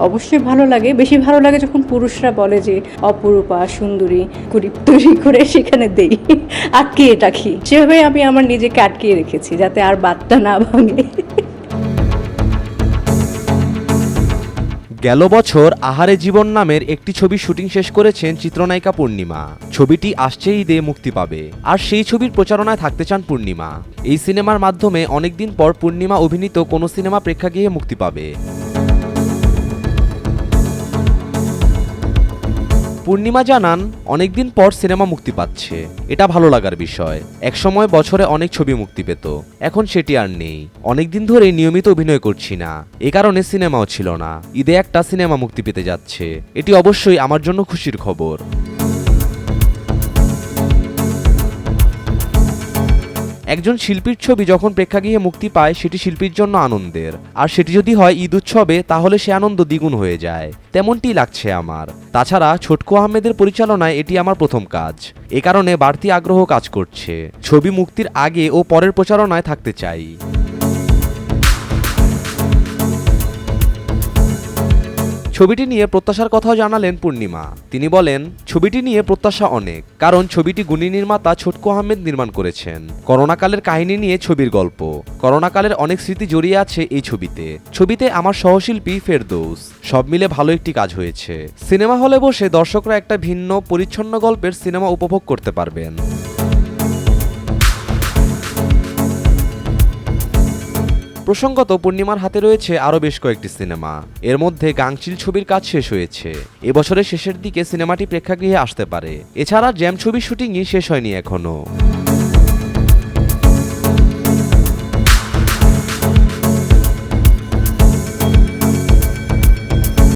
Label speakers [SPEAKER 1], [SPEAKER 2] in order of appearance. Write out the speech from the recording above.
[SPEAKER 1] অবশ্যই ভালো লাগে। বেশি ভালো লাগে যখন পুরুষরা বলে যে, অপরূপা, সুন্দরী, কুড়ি তৈরি করে সেখানে দেই। আটকিয়ে রাখি সেভাবে আমি আমার নিজেকে আটকিয়ে রেখেছি যাতে আর বাতটা না ভাঙে।
[SPEAKER 2] গেল বছর আহারে জীবন নামের একটি ছবি শুটিং শেষ করেছেন চিত্রনায়িকা পূর্ণিমা। ছবিটি আসছে ঈদে মুক্তি পাবে। আর সেই ছবির প্রচারণায় থাকতে চান পূর্ণিমা। এই সিনেমার মাধ্যমে অনেকদিন পর পূর্ণিমা অভিনীত কোনো সিনেমা প্রেক্ষাগৃহে মুক্তি পাবে। পূর্ণিমা জানান, অনেকদিন পর সিনেমা মুক্তি পাচ্ছে। এটা ভালো লাগার বিষয়। একসময় বছরে অনেক ছবি মুক্তি পেত। এখন সেটি আর নেই। অনেকদিন ধরে নিয়মিত অভিনয় করছি না। এ কারণে সিনেমাও ছিল না। ঈদে একটা সিনেমা মুক্তি পেতে যাচ্ছে। এটি অবশ্যই আমার জন্য খুশির খবর। একজন শিল্পীর ছবি যখন প্রেক্ষাগৃহে মুক্তি পায়, সেটি শিল্পীর জন্য আনন্দের। আর সেটি যদি হয় ঈদ উৎসবে, তাহলে সে আনন্দ দ্বিগুণ হয়ে যায়। তেমনটি লাগছে আমার। তাছাড়া ছোটকু আহমেদের পরিচালনায় এটি আমার প্রথম কাজ। এ কারণে বাড়তি আগ্রহ কাজ করছে। ছবি মুক্তির আগে ও পরের প্রচারণায় থাকতে চাই। ছবিটি নিয়ে প্রত্যাশার কথাও জানালেন পূর্ণিমা। তিনি বলেন, ছবিটি নিয়ে প্রত্যাশা অনেক, কারণ ছবিটি গুণী নির্মাতা ছোটকু আহমেদ নির্মাণ করেছেন। করোনাকালের কাহিনী নিয়ে ছবির গল্প। করোনাকালের অনেক স্মৃতি জড়িয়ে আছে এই ছবিতে। ছবিতে আমার সহশিল্পী ফেরদৌস। সব মিলে ভালো একটি কাজ হয়েছে। সিনেমা হলে বসে দর্শকরা একটা ভিন্ন, পরিচ্ছন্ন গল্পের সিনেমা উপভোগ করতে পারবেন। প্রসঙ্গত পূর্ণিমার হাতে রয়েছে আরও বেশ কয়েকটি সিনেমা। এর মধ্যে গাংচিল ছবির কাজ শেষ হয়েছে। এবছরের শেষের দিকে সিনেমাটি প্রেক্ষাগৃহে আসতে পারে। এছাড়া জ্যাম ছবির শুটিংই শেষ হয়নি এখনও।